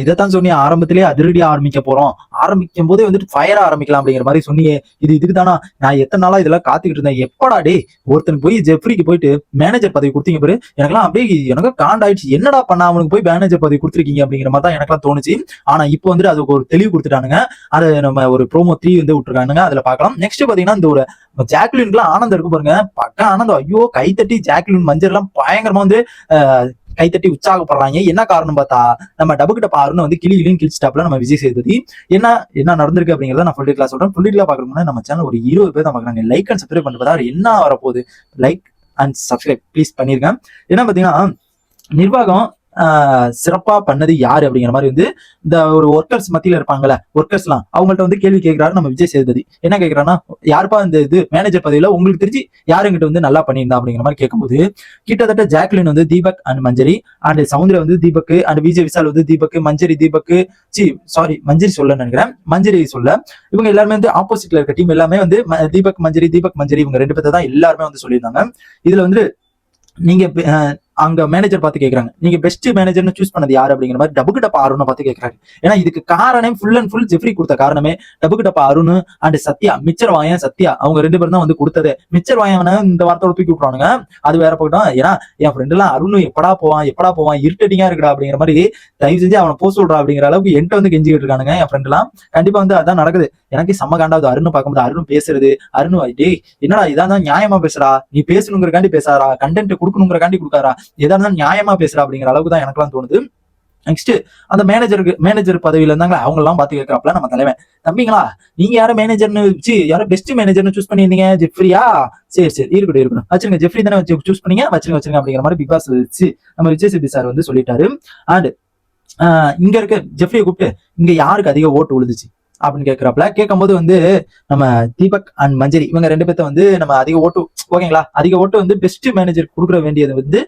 இதைத்தான் சொன்னி ஆரம்பத்திலே அதிரடியா ஆரம்பிக்க போறோம். ஆரம்பிக்கும் போதே வந்துட்டு ஃபயரா ஆரம்பிக்கலாம் அப்படிங்கிற மாதிரி சொன்னியே. இது இதுக்கு தானா நான் எத்தனை நாளா இதெல்லாம் காத்துக்கிட்டு இருந்தேன். எப்படா டே ஒருத்தன் போய் ஜெஃப்ரிக்கு போயிட்டு மேனேஜர் பதவி கொடுத்தீங்க பாரு. எனக்கெல்லாம் அப்படியே எனக்கு காண்டாயிடுச்சு. என்னடா பண்ண அவனுக்கு போய் மேனேஜர் பதவி கொடுத்துருக்கீங்க அப்படிங்கிற மாதிரி தான் எனக்கெல்லாம் தோணுச்சு. ஆனா இப்போ வந்துட்டு அதுக்கு ஒரு தெளிவு கொடுத்துட்டானுங்க. அதை நம்ம ஒரு ப்ரோமோ த்ரீ வந்து விட்டுருக்கானுங்க. அதுல பார்க்கலாம். நெக்ஸ்ட் பாத்தீங்கன்னா இந்த ஒரு ஜாக்லின்க்குலாம் ஆனந்தம் இருக்கு பாருங்க. பக்கம் ஆனந்தம். ஐயோ கைத்தட்டி ஜாக்லின் மஞ்சள் எல்லாம் பயங்கரமா வந்து கைத்தட்டி உற்சாகப்படுறாங்க. என்ன காரணம் பார்த்தா நம்ம டபுக்கிட்ட பாருன்னு வந்து கிளி கிளியும் கிழிச்சிட்டாப்ல நம்ம விஜய் சேதுபதி. என்ன என்ன நடந்திருக்கு அப்படிங்கறத நான் ஃபுல் டீட்டெயிலா சொல்றேன். ஃபுல் டீட்டெயிலா பாக்கணும்னா நம்ம சேனல் ஒரு இருபது பேர் தான் பாக்குறாங்க லைக் அண்ட் சப்ஸ்கிரைப் பண்ணிட்டு பார்த்தா என்ன வரப்போகுது? லைக் அண்ட் சப்ஸ்கிரைப் ப்ளீஸ் பண்ணிருக்கேன் என்ன பாத்தீங்கன்னா நிர்வாகம் சிறப்பா பண்ணது யாரு அப்படிங்கிற மாதிரி வந்து இந்த ஒரு ஒர்க்கர்ஸ் மத்தியில இருப்பாங்கல்ல ஒர்க்கர்ஸ்லாம் அவங்கள்ட்ட வந்து கேள்வி கேட்கிறாரு நம்ம விஜய் சேதுபதி. என்ன கேட்கறான்னா யாருப்பா இந்த இது? மேனேஜர் பதவியில உங்களுக்கு தெரிஞ்சு யாருங்கிட்ட வந்து நல்லா பண்ணியிருந்தா? அப்படிங்கிற மாதிரி கேட்கும்போது கிட்டத்தட்ட ஜாக்லின் வந்து தீபக் அண்ட் மஞ்சரி அண்ட் சவுந்தர வந்து தீபக் அண்ட் விஜய் விஷால் வந்து தீபக் மஞ்சரி தீபக் சி சாரி மஞ்சரி சொல்ல நினைக்கிறேன். மஞ்சரி சொல்ல இவங்க எல்லாருமே வந்து ஆப்போசிட்ல இருக்க டீம் எல்லாமே வந்து ம- தீபக் மஞ்சரி தீபக் மஞ்சரி இவங்க ரெண்டு பேர்த்த தான் எல்லாருமே வந்து சொல்லியிருந்தாங்க. இதுல வந்து நீங்க அங்க மேனேஜர் பார்த்து கேட்கறாங்க நீங்க பெஸ்ட் மேனேஜர்னு சூஸ் பண்ணது யாரு அப்படிங்கிற மாதிரி டபுக்கு டப்பா அருணை பார்த்து கேக்குறாங்க ஏன்னா இதுக்கு காரணம் ஃபுல் அண்ட் ஃபுல் ஜெஃப்ரி கொடுத்த காரணமே டபுக்கு டப்பா அருண் அண்ட் சத்யா மிச்சர் வாயன் சத்யா. அவங்க ரெண்டு பேரும் தான் வந்து கொடுத்தது. மிச்சர் வாயன் இந்த வார்த்தையோட தூக்கி விட்டுறானுங்க அது வேற போயிட்டோம் ஏன்னா என் ஃப்ரெண்ட் எல்லாம் அருண் எப்படா போவான் எப்படா போவான் இருட்டடிங்கா இருக்கா அப்படிங்கிற மாதிரி தயவு செஞ்சு அவனை போக சொல்றா அப்படிங்கிற அளவுக்கு என்கிட்ட வந்து கெஞ்சிக்கிட்டு இருக்கானுங்க என் ஃப்ரெண்ட் எல்லாம். கண்டிப்பா வந்து அதான் நடக்குது. எனக்கு செம்ம காண்டாவது அருண் பார்க்கும்போது அருண் பேசுறது அருண் டேய் என்னடா இதான் தான் நியாயமா பேசுறா? நீ பேசணுங்கிறக்காண்டி பேசாரா கண்டென்ட் கொடுக்கணுங்கிறக்காண்டி கொடுக்காரா எதா இருந்தாலும் நியாயமா பேசுறா அப்படிங்கிற அளவுக்கு தான் எனக்குலாம் தோணுது. நெக்ஸ்ட் அந்த மேனேஜருக்கு மேனேஜர் பதவியில இருந்தாங்களா அவங்க எல்லாம் பாத்து கேட்கறாப்ல நம்ம தலைவன் தம்பிங்களா நீங்க யாரும் மேனேஜர்னு வச்சு யாரும் பெஸ்ட் மேனேஜர்னு சூஸ் பண்ணியிருந்தீங்க? ஜெஃப்ரியா? சரி சரி இருக்கட்டும் இருக்கட்டும். வச்சிருங்க ஜெஃப்ரி தானே வச்சு சூஸ் பண்ணீங்க வச்சிருங்க வச்சிருங்க அப்படிங்கிற மாதிரி பிக் பாஸ் வச்சு நம்ம விஜய் சிபி சார் வந்து சொல்லிட்டாரு. அண்ட் இங்க இருக்க ஜெஃப்ரியை கூப்பிட்டு இங்க யாருக்கு அதிக ஓட்டு விழுந்துச்சு அப்படின்னு கேட்கறாப்ல கேட்கும்போது வந்து நம்ம தீபக் அண்ட் மஞ்சரி இவங்க ரெண்டு பேர்த்த வந்து நம்ம அதிக ஓட்டு ஓகேங்களா? அதிக ஓட்டு வந்து பெஸ்ட் மேனேஜர் கொடுக்குற வேண்டியது வந்து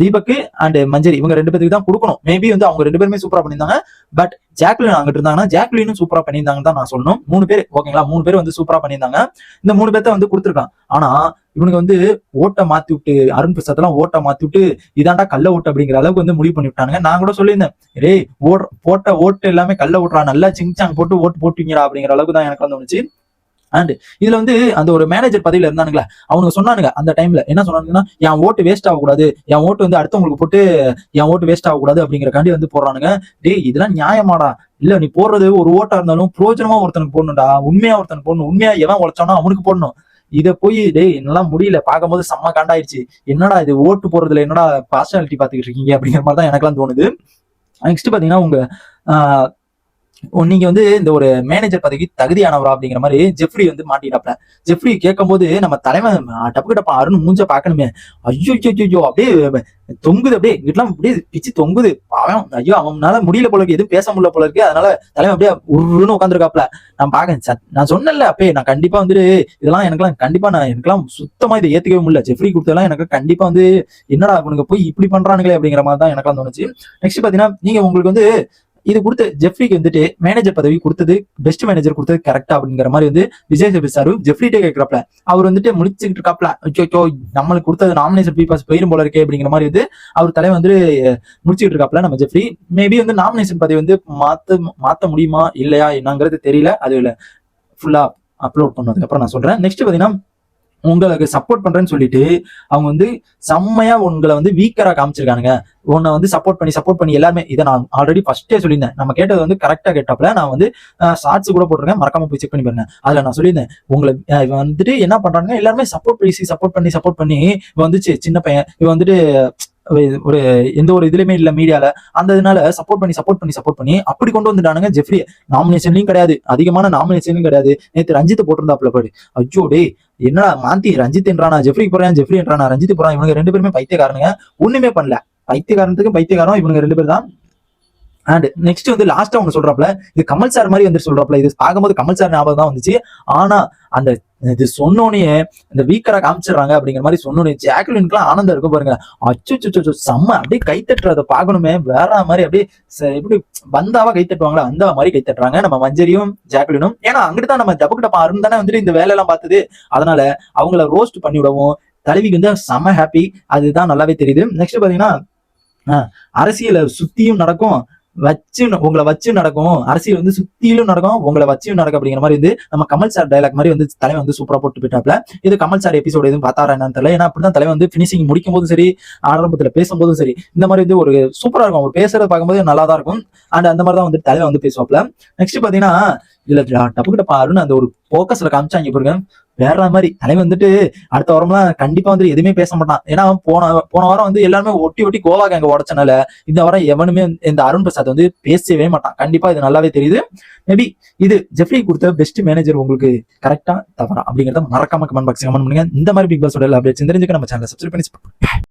தீபக் அண்ட் மஞ்சரி. இவங்க ரெண்டு பேருக்கு தான் கொடுக்கணும். மேபி வந்து அவங்க ரெண்டு பேருமே சூப்பரா பண்ணியிருந்தாங்க. பட் ஜாக்லின் அங்கிட்டு இருந்தாங்கன்னா ஜாக்லினும் சூப்பரா பண்ணியிருந்தாங்கன்னு தான் நான் சொல்லணும். மூணு பேர் ஓகேங்களா மூணு பேர் வந்து சூப்பரா பண்ணியிருந்தாங்க. இந்த மூணு பேர்த்த வந்து கொடுத்துருக்கான். ஆனா இவனுக்கு வந்து ஓட்டை மாத்தி விட்டு அருண் பிரசாத் எல்லாம் ஓட்டை மாத்தி விட்டு இதாண்டா கள்ள ஓட்டு அப்படிங்கிற அளவுக்கு வந்து முடிவு பண்ணி விட்டானுங்க நான் கூட சொல்லியிருந்தேன் டேய் ஓட் போட்ட ஓட்டு எல்லாமே கள்ள ஓட்டுறா. நல்லா சிங்சாங் போட்டு ஓட்டு போட்டீங்கடா அப்படிங்கிற அளவுக்கு தான் எனக்கு வந்து அண்ட் இதுல வந்து அந்த ஒரு மேனேஜர் பதவியில இருந்தானுங்களே அவனுங்க சொன்னானுங்க அந்த டைம்ல என்ன சொன்னானுங்கன்னா என் ஓட்டு வேஸ்ட் ஆகக்கூடாது. என் ஓட்டு வந்து அடுத்தவங்களுக்கு போட்டு என் ஓட்டு வேஸ்ட் ஆகக்கூடாது அப்படிங்கிறக்காண்டி வந்து போடுறானுங்க. டேய் இதெல்லாம் நியாயமாடா. இல்ல நீ போடுறது ஒரு ஓட்டா இருந்தாலும் பிரோஜனமா ஒருத்தனுக்கு போடணும்டா. உண்மையா ஒருத்தனுக்கு போடணும். உண்மையா எவன் உழைச்சானோ அவனுக்கு போடணும். இதை போய் டேய் என்னால முடியல. பார்க்கும்போது செம்ம காண்டாயிடுச்சு என்னடா இது? ஓட்டு போறதுல என்னடா பர்சனாலிட்டி பாத்துக்கிட்டு இருக்கீங்க? அப்படிங்கிற மாதிரி தான் எனக்கெல்லாம் தோணுது. நெக்ஸ்ட் பாத்தீங்கன்னா உங்க நீங்க வந்து இந்த ஒரு மேனேஜர் பதவிக்கு தகுதியானவரா அப்படிங்கிற மாதிரி ஜெஃப்ரி வந்து மாட்டிட்டாப்ல ஜெஃப்ரி கேட்கும்போது நம்ம தலைவன் டப்பு டப்பா அருண் மூஞ்ச பார்க்கணுமே. ஐயோ ஐயோ அப்படியே தொங்குது அப்படியே இங்கிட்டலாம் அப்படியே பிச்சு தொங்குது. பாவம் ஐயோ அவனால முடியல போல இருக்கு எதுவும் பேச முடியல போல இருக்கு. அதனால தலைவன் அப்படியே உருன்னு உட்காந்துருக்காப்ல நான் பாக்கேன் நான் சொன்னேன்ல அப்பே நான் கண்டிப்பா வந்துட்டு இதெல்லாம் எனக்கெல்லாம் கண்டிப்பா நான் எனக்கெல்லாம் சுத்தமா இதை ஏத்துக்கவே முடியல. ஜெஃப்ரி கொடுத்ததெல்லாம் எனக்கு கண்டிப்பா வந்து என்னடா இவனுங்க போய் இப்படி பண்றானுங்களே அப்படிங்கிற மாதிரி தான் எனக்கெல்லாம் தோணுச்சு. நெக்ஸ்ட் பாத்தீங்கன்னா நீங்க உங்களுக்கு வந்து இது கொடுத்த ஜெஃப்ரிக்கு வந்துட்டு மேனேஜர் பதவி கொடுத்தது பெஸ்ட் மேனேஜர் கொடுத்தது கரெக்டா அப்படிங்கிற மாதிரி வந்து விஜய் சேதுபதி ஜெஃப்ரிட்டே கேட்கறப்பல அவர் வந்துட்டு முடிச்சுக்கிட்டு இருக்காப்ல. ஐயோ நம்மளுக்கு கொடுத்தது நாமினேஷன் பீப்பாஸ் போயிரும் போல இருக்கே அப்படிங்கிற மாதிரி வந்து அவர் தலை வந்து முடிச்சுக்கிட்டு இருக்காப்ல நம்ம ஜெஃப்ரி. மேபி வந்து நாமினேஷன் பதவி வந்து மாத்த மாத்த முடியுமா இல்லையா என்னங்கிறது தெரியல. அது இல்ல. ஃபுல்லா அப்லோட் பண்ணதுக்கு அப்புறம் நான் சொல்றேன். நெக்ஸ்ட் பாத்தீங்கன்னா உங்களுக்கு சப்போர்ட் பண்றேன்னு சொல்லிட்டு அவங்க வந்து செம்மையா உங்களை வந்து வீக்கரா காமிச்சிருக்கானுங்க. உன்னை வந்து சப்போர்ட் பண்ணி சப்போர்ட் பண்ணி எல்லாருமே இதை நான் ஆல்ரெடி ஃபர்ஸ்டே சொல்லியிருந்தேன். நம்ம கேட்டது வந்து கரெக்டா கேட்டப்பல நான் வந்து ஷார்ட்ஸ் கூட போட்டிருக்கேன். மறக்காம போய் செக் பண்ணி பாருங்க. அதுல நான் சொல்லியிருந்தேன் உங்களை வந்துட்டு என்ன பண்றாங்க எல்லாருமே சப்போர்ட் பேசி சப்போர்ட் பண்ணி சப்போர்ட் பண்ணி இவன் வந்துச்சு. சின்ன பையன். இவன் வந்துட்டு ஒரு- எந்த ஒரு இதுலயுமே இல்ல மீடியால அந்த இதனால சப்போர்ட் பண்ணி சப்போர்ட் பண்ணி சப்போர்ட் பண்ணி அப்படி கொண்டு வந்துட்டானுங்க ஜெஃப்ரி நாமினேஷன்லயும் கிடையாது. அதிகமான நாமினேஷன்லயும் கிடையாது. நேற்று ரஞ்சித் போட்டிருந்தாப்ல பாரு. அஜோ டே என்ன மாந்தி ரஞ்சித் என்றானா? ஜெஃப்ரி போறான் ஜெஃப்ரி என்றானா? ரஞ்சித் போறான் இவங்க ரெண்டு பேருமே பைத்தியக்காரனுங்க. ஒண்ணுமே பண்ணல. பைத்தியக்காரனுக்கு பைத்தியக்காரம் இவங்க ரெண்டு பேர் தான். அண்ட் நெக்ஸ்ட் வந்து லாஸ்டா ஒன்று சொல்றாப்ல இது கமல் சார் மாதிரி வந்து சொல்றாப்ல இது பார்க்கும்போது கமல் சார் ஞாபகம் தான் வந்துச்சு. ஆனா அந்த இது சொன்னோனே இந்த வீக்கரா காமிச்சிடுறாங்க அப்படிங்கிற மாதிரி சொன்னோனே ஜாக்லின்க்குலாம் ஆனந்தம் இருக்கும் பாருங்க. அச்சு அச்சு செம்ம அப்படியே கை பார்க்கணுமே. வேற மாதிரி அப்படியே எப்படி பந்தாவா கை தட்டுவாங்களா? அந்த மாதிரி கை தட்டுறாங்க. நம்ம மஞ்சரியும் ஜாக்லினும் ஏன்னா அங்கிட்டு தான் நம்ம டப்பு அருண் தானே வந்துட்டு இந்த வேலையெல்லாம் பார்த்தது. அதனால அவங்கள ரோஸ்ட் பண்ணி விடவும். தலைவிக்கு வந்து செம்ம ஹாப்பி அதுதான் நல்லாவே தெரியுது. நெக்ஸ்ட் பாத்தீங்கன்னா ஆஹ், அரசியல சுத்தியும் நடக்கும். வச்சு உங்களை வச்சு நடக்கும். அரசியல் வந்து சுத்தியிலும் நடக்கும். உங்களை வச்சு நடக்கும் அப்படிங்கிற மாதிரி வந்து நம்ம கமல் சார் டைலாக் மாதிரி வந்து தலைவன் வந்து சூப்பரா போட்டு போயிட்டாப்ல. இது கமல் சார் எபிசோடு எதுவும் பார்த்தாரா என்னன்னு தெரியல. ஏன்னா அப்படிதான் தலைவன் வந்து பினிஷிங் முடிக்கும் போதும் சரி ஆரம்பத்துல பேசும்போதும் சரி இந்த மாதிரி வந்து ஒரு சூப்பரா இருக்கும். அவர் பேசுறத பார்க்கும்போது நல்லா தான் இருக்கும். அண்ட் அந்த மாதிரி தான் வந்து தலைவன் வந்து பேசுவாப்ல. நெக்ஸ்ட் பாத்தீங்கன்னா இதுல டப்பு கிட்ட பாருன்னு அந்த ஒரு போக்கஸ்ல காமிச்சாங்க பாருங்க. வேற மாதிரி தலைவன் வந்துட்டு அடுத்த வாரம்லாம் கண்டிப்பா வந்து எதுவுமே பேச மாட்டான். ஏன்னா அவன் போன போன வாரம் வந்து எல்லாருமே ஒட்டி ஒட்டி கோவா கேங்க உடச்சனால இந்த வாரம் எவனுமே இந்த அருண் பிரசாத் வந்து பேசவே மாட்டான். கண்டிப்பா இது நல்லாவே தெரியுது. மேபி இது ஜெஃப்ரி கொடுத்த பெஸ்ட் மேனேஜர் உங்களுக்கு கரெக்டா தவறா அப்படிங்கறத மறக்காம கமெண்ட் பாக்ஸ் கமெண்ட் பண்ணுங்க. இந்த மாதிரி பிக் பாஸ் அப்டேட்ஸ் தெரிஞ்சுக்க நம்ம சேனல் சப்ஸ்கிரைப் பண்ணி